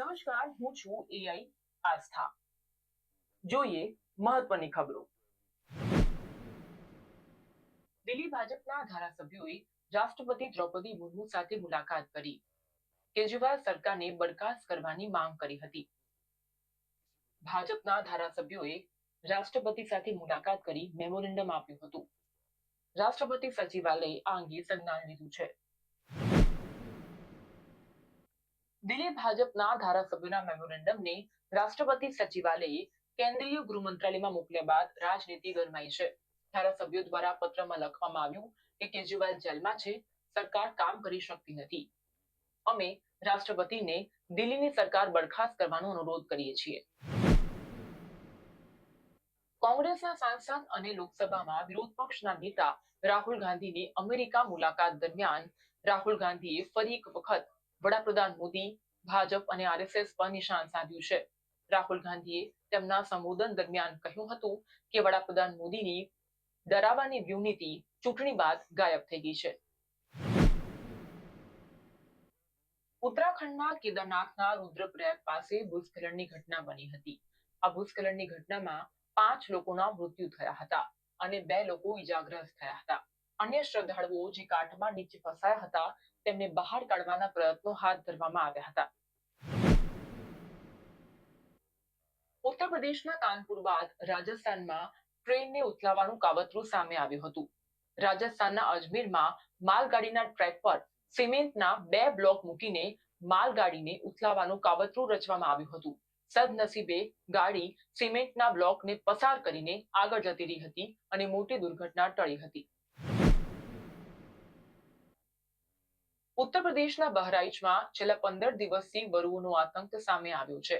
નમસ્કાર, હું છું એઆઈ આસ્થા. જોઈએ મહત્વની ખબરો. દિલ્હી ભાજપના ધારાસભ્યોએ રાષ્ટ્રપતિ દ્રૌપદી મુર્મુ સાથે મુલાકાત કરી. કેજરીવાલ સરકારને બરખાસ્ત કરવાની માંગ કરી હતી. ભાજપના ધારાસભ્યોએ રાષ્ટ્રપતિ સાથે મુલાકાત કરી મેમોરેન્ડમ આપ્યું હતું. રાષ્ટ્રપતિ સચિવાલયે આ અંગે સંજ્ઞાન લીધું છે. દિલ્હી ભાજપના ધારાસભ્યોના મેમોરેન્ડમને રાષ્ટ્રપતિ સચિવાલયે કેન્દ્રીય ગૃહ મંત્રાલયમાં મોકલ્યા બાદ રાજનીતિ ગરમાઈ છે. ધારાસભ્યો દ્વારા પત્રમાં લખવામાં આવ્યું કે કેજરીવાલ જેલમાં છે, સરકાર કામ કરી શકતી નથી. અમે રાષ્ટ્રપતિને દિલ્હીની સરકાર બરખાસ્ત કરવાનો અનુરોધ કરીએ છીએ. કોંગ્રેસના સાંસદ અને લોકસભામાં વિરોધ પક્ષના નેતા રાહુલ ગાંધીની અમેરિકા મુલાકાત દરમિયાન રાહુલ ગાંધીએ ફરી એક વખત વડાપ્રધાન મોદી ભાજપ અને આરએસએસ પર નિશાન સાધ્યું છે. રાહુલ ગાંધીએ તેમના સંબોધન દરમિયાન કહ્યું હતું કે વડાપ્રધાન મોદીની ડરાવવાની વ્યૂહનીતિ ચૂંટણી બાદ ગાયબ થઈ ગઈ છે. ઉત્તરાખંડના કેદારનાથના રુદ્રપ્રયાગ પાસે ભૂસ્ખલનની ઘટના બની હતી. આ ભૂસ્ખલનની ઘટનામાં પાંચ લોકોના મૃત્યુ થયા હતા અને બે લોકો ઈજાગ્રસ્ત થયા હતા. અન્ય શ્રદ્ધાળુઓ જે કાંઠમાં નીચે ફસાયા હતા, તેમને બહાર કાઢવાના પ્રયત્નો હાથ ધરવામાં આવ્યા હતા. ઉત્તર પ્રદેશના કાનપુર બાદ રાજસ્થાનમાં ટ્રેનને ઉથલાવવાનું કાવતરું સામે આવ્યું હતું. રાજસ્થાનના અજમેરમાં માલગાડીના ટ્રેક પર સિમેન્ટના બે બ્લોક મૂકીને માલગાડીને ઉથલાવવાનું કાવતરું રચવામાં આવ્યું હતું. સદનસીબે ગાડી સિમેન્ટના બ્લોકને પસાર કરીને આગળ જતી રહી હતી અને મોટી દુર્ઘટના ટળી હતી. ઉત્તર પ્રદેશના બહરાઇચમાં છેલ્લા પંદર દિવસથી વરુઓનો આતંક સામે આવ્યો છે.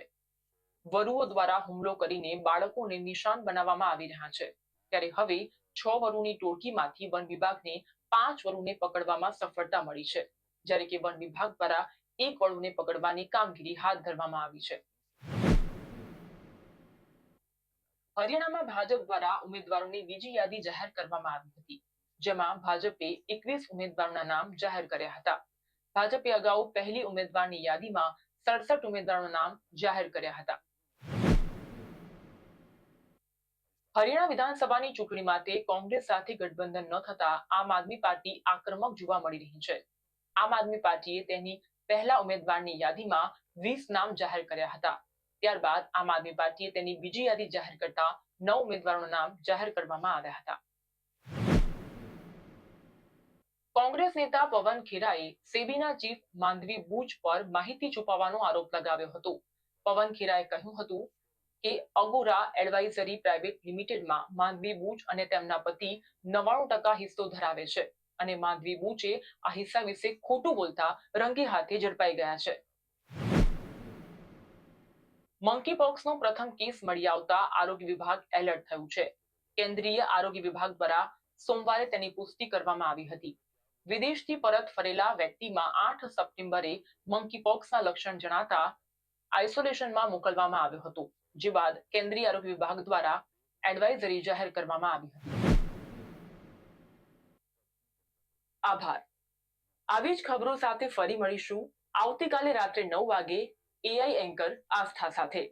વરુઓ દ્વારા હુમલો કરીને બાળકોને નિશાન બનાવવામાં આવી રહ્યા છે. ત્યારે હવે છ વરુની ટોળકીમાંથી વન વિભાગને પાંચ વરુને પકડવામાં સફળતા મળી છે. જ્યારે કે વન વિભાગ દ્વારા એક વરુને પકડવાની કામગીરી હાથ ધરવામાં આવી છે. હરિયાણામાં ભાજપ દ્વારા ઉમેદવારોની બીજી યાદી જાહેર કરવામાં આવી હતી, જેમાં ભાજપે એકવીસ ઉમેદવારોના નામ જાહેર કર્યા હતા. ભાજપે અગાઉ પહેલી ઉમેદવારની યાદીમાં સડસઠ ઉમેદવારોના નામ જાહેર કર્યા હતા. હરિયાણા વિધાનસભાની ચૂંટણી માટે કોંગ્રેસ સાથે ગઠબંધન ન થતા આમ આદમી પાર્ટી આક્રમક જોવા મળી રહી છે. આમ આદમી પાર્ટીએ તેની પહેલા ઉમેદવારની યાદીમાં વીસ નામ જાહેર કર્યા હતા. ત્યારબાદ આમ આદમી પાર્ટીએ તેની બીજી યાદી જાહેર કરતા નવ ઉમેદવારોના નામ જાહેર કરવામાં આવ્યા હતા. કોંગ્રેસ નેતા પવન ખેરાએ સેબીના ચીફ માંધવી બુચ પર માહિતી છુપાવવાનો આરોપ લગાવ્યો હતો. પવન ખેરાએ કહ્યું હતું કે અગોરા એડવાઇઝરી પ્રાઇવેટ લિમિટેડમાં માંધવી બુચ અને તેમના પતિ નવાણું ટકા હિસ્સો ધરાવે છે અને માંધવી બુચે આ હિસ્સા વિશે ખોટું બોલતા રંગે હાથે ઝડપાઈ ગયા છે. મંકી પોક્સનો પ્રથમ કેસ મળી આવતા આરોગ્ય વિભાગ એલર્ટ થયું છે. કેન્દ્રીય આરોગ્ય વિભાગ દ્વારા સોમવારે તેની પુષ્ટિ કરવામાં આવી હતી. વિદેશથી પરત ફરેલા વ્યક્તિમાં આઠ સપ્ટેમ્બરે મંકીપોક્સના લક્ષણ જણાતા આઇસોલેશનમાં મોકલવામાં આવ્યો હતો, જે બાદ કેન્દ્રીય આરોગ્ય વિભાગ દ્વારા એડવાઇઝરી જાહેર કરવામાં આવી હતી. આભાર. આવી જ ખબરો સાથે ફરી મળીશું. આવતીકાલે રાત્રે નવ વાગે એઆઈ એન્કર આસ્થા સાથે.